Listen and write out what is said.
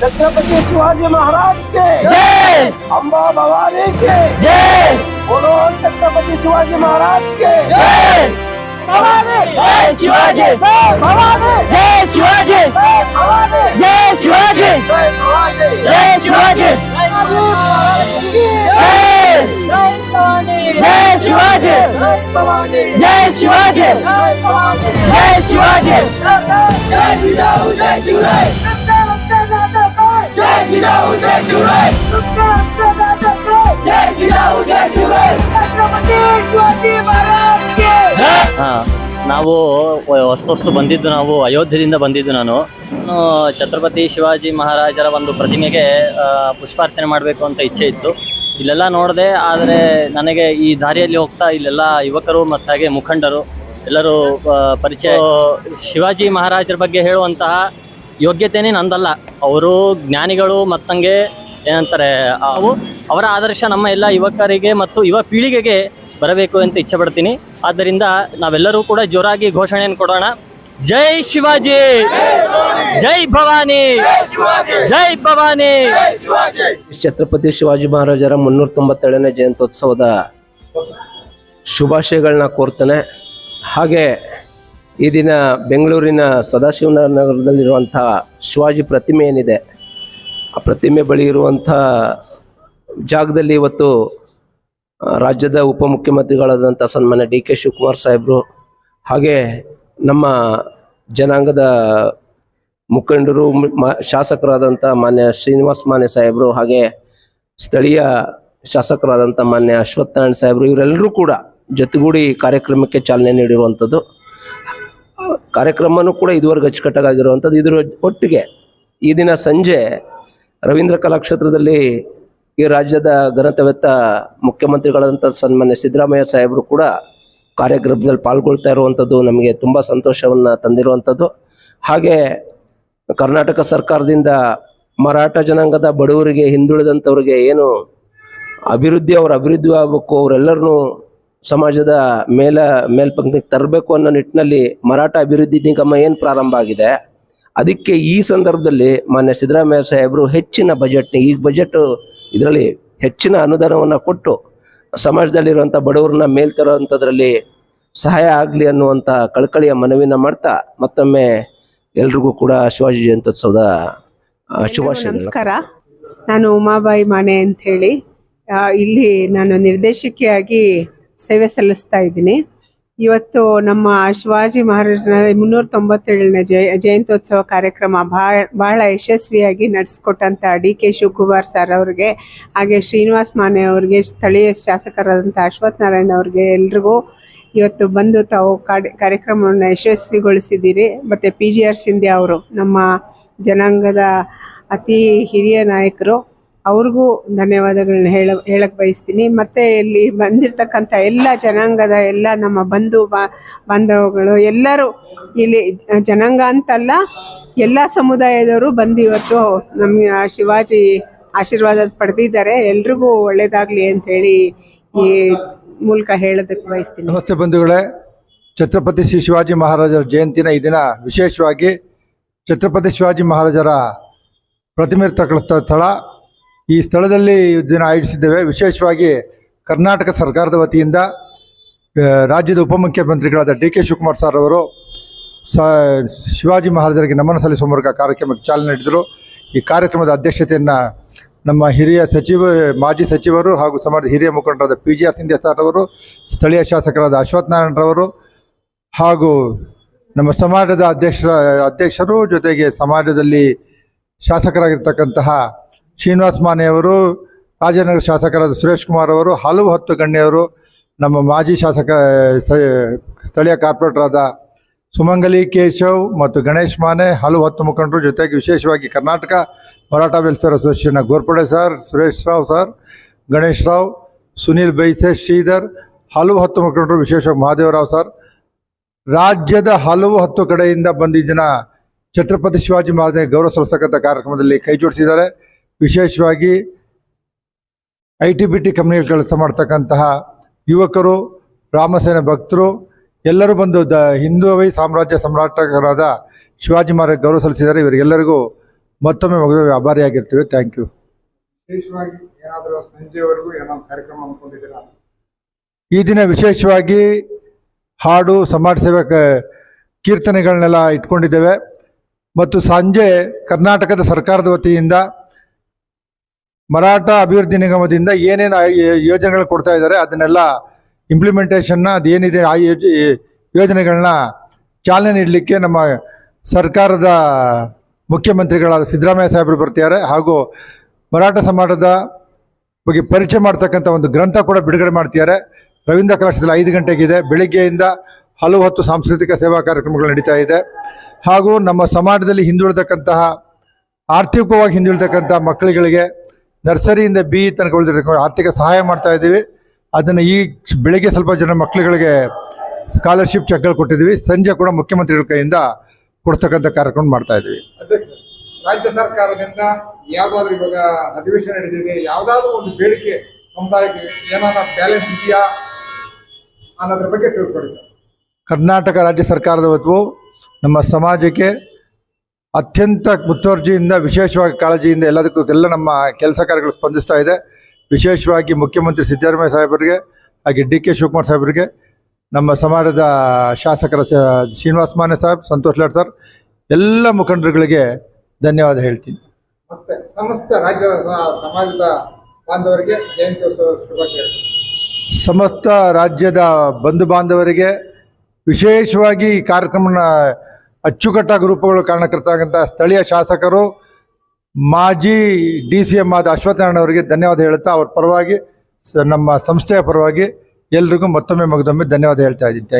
छत्रपति शिवाजी महाराज के। जय। अम्बा भवानी के। जय। बोलो छत्रपति शिवाजी महाराज के। जय। जय शिवाजी। जय शिवाजी। जय शिवाजी। जय शिवाजी। जय शिवाजी। जय शिवाजी। जय शिवाजी। जय शिवाजी ನಾವು ಹೊಸ್ತು ಹೊಸ್ತು ಬಂದಿದ್ದು ನಾವು ಅಯೋಧ್ಯೆಯಿಂದ ಬಂದಿದ್ದು ನಾನು. ಛತ್ರಪತಿ ಶಿವಾಜಿ ಮಹಾರಾಜರ ಒಂದು ಪ್ರತಿಮೆಗೆ ಪುಷ್ಪಾರ್ಚನೆ ಮಾಡಬೇಕು ಅಂತ ಇಚ್ಛೆ ಇತ್ತು. ಇಲ್ಲೆಲ್ಲ ನೋಡಿದೆ, ಆದರೆ ನನಗೆ ಈ ದಾರಿಯಲ್ಲಿ ಹೋಗ್ತಾ ಇಲ್ಲೆಲ್ಲ ಯುವಕರು ಮತ್ತು ಹಾಗೆ ಮುಖಂಡರು ಎಲ್ಲರೂ ಪರಿಚಯ. ಶಿವಾಜಿ ಮಹಾರಾಜರ ಬಗ್ಗೆ ಹೇಳುವಂತಹ ಯೋಗ್ಯತೆನೇ ನಂದಲ್ಲ. ಅವರು ಜ್ಞಾನಿಗಳು ಮತ್ತಂಗೆ ಏನಂತಾರೆ ಅವು ಅವರ ಆದರ್ಶ ನಮ್ಮ ಎಲ್ಲ ಯುವಕರಿಗೆ ಮತ್ತು ಯುವ ಪೀಳಿಗೆಗೆ ಬರಬೇಕು ಅಂತ ಇಚ್ಛೆ ಪಡ್ತೀನಿ ಆದ್ದರಿಂದ ನಾವೆಲ್ಲರೂ ಕೂಡ ಜೋರಾಗಿ ಘೋಷಣೆಯನ್ನು ಕೊಡೋಣ. ಜೈ ಶಿವಾಜಿ! ಜೈ ಭವಾನಿ! ಜೈ ಭವಾನಿ! ಛತ್ರಪತಿ ಶಿವಾಜಿ ಮಹಾರಾಜರ ಮುನ್ನೂರ ತೊಂಬತ್ತೇಳನೇ ಜಯಂತ್ಯೋತ್ಸವದ ಶುಭಾಶಯಗಳನ್ನ ಕೋರ್ತೇನೆ. ಹಾಗೆ ಈ ದಿನ ಬೆಂಗಳೂರಿನ ಸದಾಶಿವನಗರದಲ್ಲಿರುವಂಥ ಶಿವಾಜಿ ಪ್ರತಿಮೆ ಏನಿದೆ, ಆ ಪ್ರತಿಮೆ ಬಳಿ ಇರುವಂಥ ಜಾಗದಲ್ಲಿ ಇವತ್ತು ರಾಜ್ಯದ ಉಪಮುಖ್ಯಮಂತ್ರಿಗಳಾದಂಥ ಸನ್ಮಾನ್ಯ ಡಿ ಕೆ ಶಿವಕುಮಾರ್ ಸಾಹೇಬರು ಹಾಗೆ ನಮ್ಮ ಜನಾಂಗದ ಮುಖಂಡರು ಶಾಸಕರಾದಂಥ ಮಾನ್ಯ ಶ್ರೀನಿವಾಸ್ ಮಾನ್ಯ ಸಾಹೇಬರು ಹಾಗೆ ಸ್ಥಳೀಯ ಶಾಸಕರಾದಂಥ ಮಾನ್ಯ ಅಶ್ವತ್ಥನಾರಾಯಣ ಸಾಹೇಬರು, ಇವರೆಲ್ಲರೂ ಕೂಡ ಜೊತೆಗೂಡಿ ಕಾರ್ಯಕ್ರಮಕ್ಕೆ ಚಾಲನೆ ನೀಡಿರುವಂಥದ್ದು. ಕಾರ್ಯಕ್ರಮನೂ ಕೂಡ ಇದುವರೆಗೆ ಅಚ್ಚುಕಟ್ಟಾಗಿರುವಂಥದ್ದು. ಇದರ ಒಟ್ಟಿಗೆ ಈ ದಿನ ಸಂಜೆ ರವೀಂದ್ರ ಕಲಾಕ್ಷೇತ್ರದಲ್ಲಿ ಈ ರಾಜ್ಯದ ಘನತವೆತ್ತ ಮುಖ್ಯಮಂತ್ರಿಗಳಾದಂಥ ಸನ್ಮಾನ್ಯ ಸಿದ್ದರಾಮಯ್ಯ ಸಾಹೇಬರು ಕೂಡ ಕಾರ್ಯಕ್ರಮದಲ್ಲಿ ಪಾಲ್ಗೊಳ್ತಾ ಇರುವಂಥದ್ದು ನಮಗೆ ತುಂಬ ಸಂತೋಷವನ್ನು ತಂದಿರುವಂಥದ್ದು. ಹಾಗೆ ಕರ್ನಾಟಕ ಸರ್ಕಾರದಿಂದ ಮರಾಠ ಜನಾಂಗದ ಬಡವರಿಗೆ ಹಿಂದುಳಿದಂಥವ್ರಿಗೆ ಏನು ಅಭಿವೃದ್ಧಿ ಅವರು ಅಭಿವೃದ್ಧಿ ಆಗಬೇಕು, ಅವರೆಲ್ಲರನ್ನೂ ಸಮಾಜದ ಮೇಲ ಮೇಲ್ಪಂಕ್ತಿಗೆ ತರಬೇಕು ಅನ್ನೋ ನಿಟ್ಟಿನಲ್ಲಿ ಮರಾಠ ಅಭಿವೃದ್ಧಿ ನಿಗಮ ಏನು ಪ್ರಾರಂಭ ಆಗಿದೆ? ಅದಕ್ಕೆ ಈ ಸಂದರ್ಭದಲ್ಲಿ ಮಾನ್ಯ ಸಿದ್ದರಾಮಯ್ಯ ಸಾಹೇಬರು ಹೆಚ್ಚಿನ ಬಜೆಟ್ನ ಈ ಬಜೆಟ್ ಇದರಲ್ಲಿ ಹೆಚ್ಚಿನ ಅನುದಾನವನ್ನು ಕೊಟ್ಟು ಸಮಾಜದಲ್ಲಿರುವಂಥ ಬಡವರನ್ನ ಮೇಲ್ ತರುವಂಥದ್ರಲ್ಲಿ ಸಹಾಯ ಆಗಲಿ ಅನ್ನುವಂಥ ಕಳಕಳಿಯ ಮನವಿನ ಮಾಡ್ತಾ ಮತ್ತೊಮ್ಮೆ ಎಲ್ರಿಗೂ ಕೂಡ ಶಿವಾಜಿ ಜಯಂತ್ಯೋತ್ಸವದ ಶುಭಾಶಯ ನಮಸ್ಕಾರ. ನಾನು ಉಮಾಬಾಯಿ ಮಾನೆ ಅಂತ ಹೇಳಿ ಇಲ್ಲಿ ನಾನು ನಿರ್ದೇಶಕಿಯಾಗಿ ಸೇವೆ ಸಲ್ಲಿಸ್ತಾ ಇದ್ದೀನಿ. ಇವತ್ತು ನಮ್ಮ ಶಿವಾಜಿ ಮಹಾರಾಜನ ಮುನ್ನೂರ ತೊಂಬತ್ತೇಳನೇ ಜಯ, ಜಯಂತ್ಯೋತ್ಸವ ಕಾರ್ಯಕ್ರಮ ಬಹಳ ಯಶಸ್ವಿಯಾಗಿ ನಡೆಸ್ಕೊಟ್ಟಂಥ ಡಿ ಕೆ ಶಿವಕುಮಾರ್ ಸರ್ ಅವ್ರಿಗೆ, ಹಾಗೆ ಶ್ರೀನಿವಾಸ್ ಮಾನೆ ಅವ್ರಿಗೆ, ಸ್ಥಳೀಯ ಶಾಸಕರಾದಂಥ ಅಶ್ವಥ್ ನಾರಾಯಣ ಅವ್ರಿಗೆ ಎಲ್ರಿಗೂ ಇವತ್ತು ಬಂದು ತಾವು ಕಾರ್ಯ ಕಾರ್ಯಕ್ರಮವನ್ನು ಯಶಸ್ವಿಗೊಳಿಸಿದ್ದೀರಿ. ಮತ್ತು ಪಿ ಜಿ ಆರ್ ಅವರು ನಮ್ಮ ಜನಾಂಗದ ಅತಿ ಹಿರಿಯ ನಾಯಕರು ಅವ್ರಿಗೂ ಧನ್ಯವಾದಗಳನ್ನ ಹೇಳ, ಹೇಳಕ್ ಬಯಸ್ತೀನಿ. ಮತ್ತೆ ಇಲ್ಲಿ ಬಂದಿರ್ತಕ್ಕಂಥ ಎಲ್ಲ ಜನಾಂಗದ ಎಲ್ಲ ನಮ್ಮ ಬಂಧು ಬಾ, ಬಾಂಧವಗಳು ಎಲ್ಲರೂ ಇಲ್ಲಿ ಜನಾಂಗ ಅಂತಲ್ಲ ಎಲ್ಲ ಸಮುದಾಯದವರು ಬಂದು ಇವತ್ತು ನಮ್ಮ ಶಿವಾಜಿ ಆಶೀರ್ವಾದ ಪಡೆದಿದ್ದಾರೆ. ಎಲ್ರಿಗೂ ಒಳ್ಳೇದಾಗ್ಲಿ ಅಂತ ಹೇಳಿ ಈ ಮೂಲಕ ಹೇಳೋದಕ್ಕೆ ಬಯಸ್ತೀನಿ. ನಮಸ್ತೆ ಬಂಧುಗಳೇ. ಛತ್ರಪತಿ ಶ್ರೀ ಶಿವಾಜಿ ಮಹಾರಾಜರ ಜಯಂತಿನ ಈ ದಿನ ವಿಶೇಷವಾಗಿ ಛತ್ರಪತಿ ಶಿವಾಜಿ ಮಹಾರಾಜರ ಪ್ರತಿಮೆ ಇರ್ತಕ್ಕಂಥ ಸ್ಥಳ ಈ ಸ್ಥಳದಲ್ಲಿ ಇದನ್ನು ದಿನ ಆಯೋಜಿಸಿದ್ದೇವೆ. ವಿಶೇಷವಾಗಿ ಕರ್ನಾಟಕ ಸರ್ಕಾರದ ವತಿಯಿಂದ ರಾಜ್ಯದ ಉಪಮುಖ್ಯಮಂತ್ರಿಗಳಾದ ಡಿ ಕೆ ಶಿವಕುಮಾರ್ ಸರ್ ಅವರು, ಸ, ಶಿವಾಜಿ ಮಹಾರಾಜರಿಗೆ ನಮನ ಸಲ್ಲಿಸುವ ಮೂಲಕ ಕಾರ್ಯಕ್ರಮಕ್ಕೆ ಚಾಲನೆ ನೀಡಿದರು. ಈ ಕಾರ್ಯಕ್ರಮದ ಅಧ್ಯಕ್ಷತೆಯನ್ನು ನಮ್ಮ ಹಿರಿಯ ಸಚಿವ, ಮಾಜಿ ಸಚಿವರು ಹಾಗೂ ಸಮಾಜದ ಹಿರಿಯ ಮುಖಂಡರಾದ P G R Sindhya sir ಅವರು, ಸ್ಥಳೀಯ ಶಾಸಕರಾದ ಅಶ್ವಥ್ ನಾರಾಯಣರವರು ಹಾಗೂ ನಮ್ಮ ಸಮಾಜದ ಅಧ್ಯಕ್ಷರ, ಅಧ್ಯಕ್ಷರು ಜೊತೆಗೆ ಸಮಾಜದಲ್ಲಿ ಶಾಸಕರಾಗಿರ್ತಕ್ಕಂತಹ ಶ್ರೀನಿವಾಸ್ ಮಾನೆಯವರು ರಾಜನಗರ ಶಾಸಕರಾದ ಸುರೇಶ್ ಕುಮಾರ್ ಅವರು, ಹಲವು ಹತ್ತು ಗಣ್ಯರು, ನಮ್ಮ ಮಾಜಿ ಶಾಸಕ ಸ್ಥಳೀಯ ಕಾರ್ಪೊರೇಟರಾದ ಸುಮಂಗಲಿ, ಕೇಶವ್ ಮತ್ತು ಗಣೇಶ್ ಮಾನೆ ಹಲವು ಹತ್ತು ಮುಖಂಡರು, ಜೊತೆಗೆ ವಿಶೇಷವಾಗಿ ಕರ್ನಾಟಕ ಮರಾಠ ವೆಲ್ಫೇರ್ ಅಸೋಸಿಯೇಷನ್ನ ಗೋರ್ಪಡೆ ಸರ್, ಸುರೇಶ್ ರಾವ್ ಸರ್, ಗಣೇಶ್ ರಾವ್, ಸುನೀಲ್ ಬೈಸೆ, ಶ್ರೀಧರ್, ಹಲವು ಹತ್ತು ಮುಖಂಡರು, ವಿಶೇಷವಾಗಿ ಮಹಾದೇವರಾವ್ ಸರ್. ರಾಜ್ಯದ ಹಲವು ಹತ್ತು ಕಡೆಯಿಂದ ಬಂದಿದ್ದ ಛತ್ರಪತಿ ಶಿವಾಜಿ ಮಹಾರಾಜ ಗೌರವ ಸಲ್ಲಿಸತಕ್ಕಂಥ ಕಾರ್ಯಕ್ರಮದಲ್ಲಿ ಕೈ ಜೋಡಿಸಿದ್ದಾರೆ. ವಿಶೇಷವಾಗಿ ಐ ಟಿ ಬಿ ಟಿ ಕಂಪ್ನಿಗಳು ಕೆಲಸ ಮಾಡ್ತಕ್ಕಂತಹ ಯುವಕರು ರಾಮಸೇನ ಭಕ್ತರು ಎಲ್ಲರೂ ಬಂದು ದ ಹಿಂದೂವೈ ಸಾಮ್ರಾಜ್ಯ ಸಮ್ರಾಟಕರಾದ ಶಿವಾಜಿ ಮಹಾರಾಜ್ ಗೌರವ ಸಲ್ಲಿಸಿದ್ದಾರೆ. ಇವರಿಗೆಲ್ಲರಿಗೂ ಮತ್ತೊಮ್ಮೆ ಆಭಾರಿಯಾಗಿರ್ತೀವಿ ಥ್ಯಾಂಕ್ ಯು ವಿಶೇಷವಾಗಿ ಏನಾದರೂ ಸಂಜೆವರೆಗೂ ಏನಾದ್ರು ಕಾರ್ಯಕ್ರಮ ಈ ದಿನ ವಿಶೇಷವಾಗಿ ಹಾಡು ಸಮಾಜ ಸೇವೆ ಕೀರ್ತನೆಗಳನ್ನೆಲ್ಲ ಇಟ್ಕೊಂಡಿದ್ದೇವೆ. ಮತ್ತು ಸಂಜೆ ಕರ್ನಾಟಕದ ಸರ್ಕಾರದ ವತಿಯಿಂದ ಮರಾಠ ಅಭಿವೃದ್ಧಿ ನಿಗಮದಿಂದ ಏನೇನು ಯೋಜನೆಗಳು ಕೊಡ್ತಾ ಇದ್ದಾರೆ, ಅದನ್ನೆಲ್ಲ ಇಂಪ್ಲಿಮೆಂಟೇಷನ್ನ ಅದೇನಿದೆ, ಆ ಯೋಜ ಯೋಜನೆಗಳನ್ನ ಚಾಲನೆ ನೀಡಲಿಕ್ಕೆ ನಮ್ಮ ಸರ್ಕಾರದ ಮುಖ್ಯಮಂತ್ರಿಗಳಾದ ಸಿದ್ದರಾಮಯ್ಯ ಸಾಹೇಬರು ಬರ್ತಿದ್ದಾರೆ. ಹಾಗೂ ಮರಾಠ ಸಮಾಜದ ಬಗ್ಗೆ ಪರಿಚಯ ಮಾಡ್ತಕ್ಕಂಥ ಒಂದು ಗ್ರಂಥ ಕೂಡ ಬಿಡುಗಡೆ ಮಾಡ್ತಿದ್ದಾರೆ. ರವೀಂದ್ರ ಕಲಾಕ್ಷೇತ್ರದಲ್ಲಿ ಐದು ಗಂಟೆಗಿದೆ. ಬೆಳಿಗ್ಗೆಯಿಂದ ಹಲವು ಹೊತ್ತು ಸಾಂಸ್ಕೃತಿಕ ಸೇವಾ ಕಾರ್ಯಕ್ರಮಗಳು ನಡೀತಾ ಇದೆ. ಹಾಗೂ ನಮ್ಮ ಸಮಾಜದಲ್ಲಿ ಹಿಂದುಳಿದಕ್ಕಂತಹ ಆರ್ಥಿಕವಾಗಿ ಹಿಂದುಳಿದಕ್ಕಂಥ ಮಕ್ಕಳುಗಳಿಗೆ ನರ್ಸರಿಯಿಂದ ಬಿ ತನಕ ಉಳಿದಿರ್ತಕ್ಕಂಥ ಆರ್ಥಿಕ ಸಹಾಯ ಮಾಡ್ತಾ ಇದ್ದೀವಿ. ಅದನ್ನು ಈ ಬೆಳಿಗ್ಗೆ ಸ್ವಲ್ಪ ಜನ ಮಕ್ಕಳುಗಳಿಗೆ ಸ್ಕಾಲರ್ಶಿಪ್ ಚೆಕ್ಗಳು ಕೊಟ್ಟಿದ್ದೀವಿ. ಸಂಜೆ ಕೂಡ ಮುಖ್ಯಮಂತ್ರಿಗಳ ಕೈಯಿಂದ ಕೊಡ್ತಕ್ಕಂಥ ಕಾರ್ಯಕ್ರಮ ಮಾಡ್ತಾ ಇದ್ದೀವಿ. ರಾಜ್ಯ ಸರ್ಕಾರದಿಂದ ಯಾವ್ದಾದ್ರು ಇವಾಗ ಅಧಿವೇಶನ ನಡೆದಿದೆ ಯಾವ್ದಾದ್ರು ಒಂದು ಬೇಡಿಕೆ ಸಮುದಾಯಕ್ಕೆ ಏನಾರ ಬ್ಯಾಲೆನ್ಸ್ ಇದೆಯಾ ಅನ್ನೋದ್ರ ಬಗ್ಗೆ ತಿಳ್ಕೊಡಿ. ಕರ್ನಾಟಕ ರಾಜ್ಯ ಸರ್ಕಾರದ ಹೊತ್ತು ನಮ್ಮ ಸಮಾಜಕ್ಕೆ ಅತ್ಯಂತ ಮುತುವರ್ಜಿಯಿಂದ ವಿಶೇಷವಾಗಿ ಕಾಳಜಿಯಿಂದ ಎಲ್ಲದಕ್ಕೂ ಎಲ್ಲ ನಮ್ಮ ಕೆಲಸ ಕಾರ್ಯಗಳು ಸ್ಪಂದಿಸ್ತಾ ಇದೆ. ವಿಶೇಷವಾಗಿ ಮುಖ್ಯಮಂತ್ರಿ ಸಿದ್ದರಾಮಯ್ಯ ಸಾಹೇಬರಿಗೆ ಹಾಗೆ ಡಿ ಕೆ ಶಿವಕುಮಾರ್ ಸಾಹೇಬರಿಗೆ ನಮ್ಮ ಸಮಾಜದ ಶಾಸಕರ ಶ್ರೀನಿವಾಸ ಮಾನ್ಯ ಸಾಹೇಬ್ ಸಂತೋಷ್ ಲಾಡ್ ಸರ್ ಎಲ್ಲ ಮುಖಂಡರುಗಳಿಗೆ ಧನ್ಯವಾದ ಹೇಳ್ತೀನಿ. ಮತ್ತೆ ಸಮಸ್ತ ರಾಜ್ಯದ ಸಮಾಜದ ಬಾಂಧವರಿಗೆ ಜಯಂತ್ಯೋತ್ಸವ ಶುಭಾಶಯಗಳು ಸಮಸ್ತ ರಾಜ್ಯದ ಬಂಧು ಬಾಂಧವರಿಗೆ ವಿಶೇಷವಾಗಿ ಈ ಕಾರ್ಯಕ್ರಮನ ಅಚ್ಚುಕಟ್ಟಾಗಿ ರೂಪಗಳು ಕಾರಣಕರ್ತಕ್ಕಂಥ ಸ್ಥಳೀಯ ಶಾಸಕರು, ಮಾಜಿ ಡಿ ಸಿ ಎಂ ಆದ ಅಶ್ವತ್ಥನಾರಾಯಣ ಅವರಿಗೆ ಧನ್ಯವಾದ ಹೇಳುತ್ತಾ ಅವ್ರ ಪರವಾಗಿ, ನಮ್ಮ ಸಂಸ್ಥೆಯ ಪರವಾಗಿ ಎಲ್ರಿಗೂ ಮತ್ತೊಮ್ಮೆ ಮಗದೊಮ್ಮೆ ಧನ್ಯವಾದ ಹೇಳ್ತಾ ಇದ್ದೀನಿ.